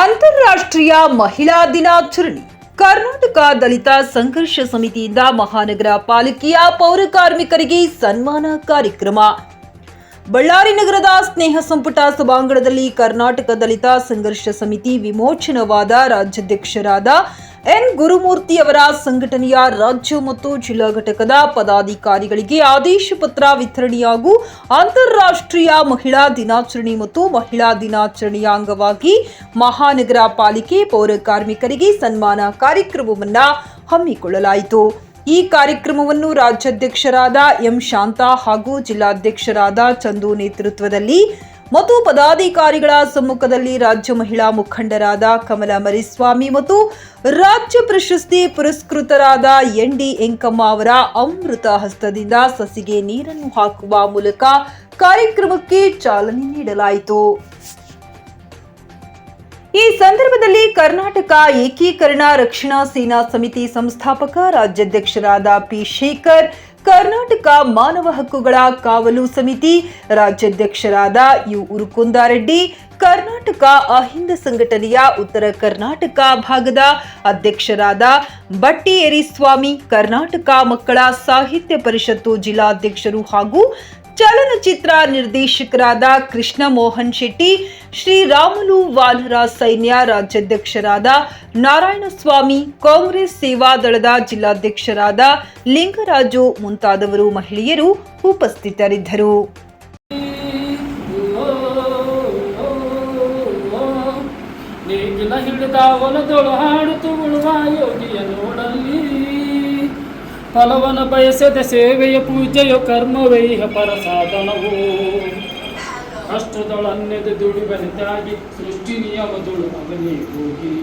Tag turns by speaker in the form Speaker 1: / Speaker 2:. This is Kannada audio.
Speaker 1: ಅಂತಾರಾಷ್ಟ್ರೀಯ ಮಹಿಳಾ ದಿನಾಚರಣೆ. ಕರ್ನಾಟಕ ದಲಿತ ಸಂಘರ್ಷ ಸಮಿತಿಯಿಂದ ಮಹಾನಗರ ಪಾಲಿಕೆಯ ಪೌರ ಕಾರ್ಮಿಕರಿಗೆ ಸನ್ಮಾನ ಕಾರ್ಯಕ್ರಮ. ಬಳ್ಳಾರಿ ನಗರದ ಸ್ನೇಹ ಸಂಪುಟ ಸಭಾಂಗಣದಲ್ಲಿ ಕರ್ನಾಟಕ ದಲಿತ ಸಂಘರ್ಷ ಸಮಿತಿ ವಿಮೋಚನವಾದ ರಾಜ್ಯಾಧ್ಯಕ್ಷರಾದ ಎನ್ ಗುರುಮೂರ್ತಿ ಅವರ ಸಂಘಟನೆಯ ರಾಜ್ಯ ಮತ್ತು ಜಿಲ್ಲಾ ಘಟಕದ ಪದಾಧಿಕಾರಿಗಳಿಗೆ ಆದೇಶ ಪತ್ರ ವಿತರಣೆ ಅಂತಾರಾಷ್ಟ್ರೀಯ ಮಹಿಳಾ ದಿನಾಚರಣೆ ಮತ್ತು ಮಹಿಳಾ ದಿನಾಚರಣೆಯ ಅಂಗವಾಗಿ ಮಹಾನಗರ ಪಾಲಿಕೆ ಪೌರ ಕಾರ್ಮಿಕರಿಗೆ ಸನ್ಮಾನ ಕಾರ್ಯಕ್ರಮವನ್ನು ಹಮ್ಮಿಕೊಳ್ಳಲಾಯಿತು. ಈ ಕಾರ್ಯಕ್ರಮವನ್ನು ರಾಜ್ಯಾಧ್ಯಕ್ಷರಾದ ಎಂ ಶಾಂತಾ ಹಾಗೂ ಜಿಲ್ಲಾಧ್ಯಕ್ಷರಾದ ಚಂದು ನೇತೃತ್ವದಲ್ಲಿ ಮತ್ತು ಪದಾಧಿಕಾರಿಗಳ ಸಮ್ಮುಖದಲ್ಲಿ ರಾಜ್ಯ ಮಹಿಳಾ ಮುಖಂಡರಾದ ಕಮಲ ಮರಿಸ್ವಾಮಿ ಮತ್ತು ರಾಜ್ಯ ಪ್ರಶಸ್ತಿ ಪುರಸ್ಕೃತರಾದ ಎನ್ ಡಿ ಎಂಕಮ್ಮ ಅವರ ಅಮೃತ ಹಸ್ತದಿಂದ ಸಸಿಗೆ ನೀರನ್ನು ಹಾಕುವ ಮೂಲಕ ಕಾರ್ಯಕ್ರಮಕ್ಕೆ ಚಾಲನೆ ನೀಡಲಾಯಿತು. ಈ ಸಂದರ್ಭದಲ್ಲಿ ಕರ್ನಾಟಕ ಏಕೀಕರಣ ರಕ್ಷಣಾ ಸೇನಾ ಸಮಿತಿ ಸಂಸ್ಥಾಪಕ ರಾಜ್ಯಾಧ್ಯಕ್ಷರಾದ ಪಿ ಶೇಖರ್, ಕರ್ನಾಟಕ ಮಾನವ ಹಕ್ಕುಗಳ ಕಾವಲು ಸಮಿತಿ ರಾಜ್ಯಾಧ್ಯಕ್ಷರಾದ ಯು ಉರುಕುಂದಾರೆಡ್ಡಿ, ಕರ್ನಾಟಕ ಅಹಿಂದ ಸಂಘಟನೆಯ ಉತ್ತರ ಕರ್ನಾಟಕ ಭಾಗದ ಅಧ್ಯಕ್ಷರಾದ ಬಟ್ಟಿ ಎರಿಸ್ವಾಮಿ ಕರ್ನಾಟಕ ಮಕ್ಕಳ ಸಾಹಿತ್ಯ ಪರಿಷತ್ತು ಜಿಲ್ಲಾಧ್ಯಕ್ಷರು ಹಾಗೂ ಚಲನಚಿತ್ರ ನಿರ್ದೇಶಕರಾದ ಕೃಷ್ಣ ಮೋಹನ್ ಶೆಟ್ಟಿ ಶ್ರೀರಾಮುಲು ವಾನರ ಸೈನ್ಯ ರಾಜ್ಯಾಧ್ಯಕ್ಷರಾದ ನಾರಾಯಣಸ್ವಾಮಿ, ಕಾಂಗ್ರೆಸ್ ಸೇವಾದಳದ ಜಿಲ್ಲಾಧ್ಯಕ್ಷರಾದ ಲಿಂಗರಾಜು ಮುಂತಾದವರು ಮಹಿಳೆಯರು ಉಪಸ್ಥಿತರಿದ್ದರು.
Speaker 2: ಹಿಡಿದ ಒಲದೊಳು ಯೋಗಿಯ ನೋಡಲ್ಲಿ ಫಲವನ ಬಯಸದ ಸೇವೆಯ ಪೂಜೆಯ ಕರ್ಮವೈಹ ಪರ ಸಾಧನವು. ಕಷ್ಟದೊಳನ್ನೆದು ದುಡಿಬರಿತಾಗಿ ಸೃಷ್ಟಿ ನಿಯಮದೊಳು ಮಗನೇ ಹೋಗಿ.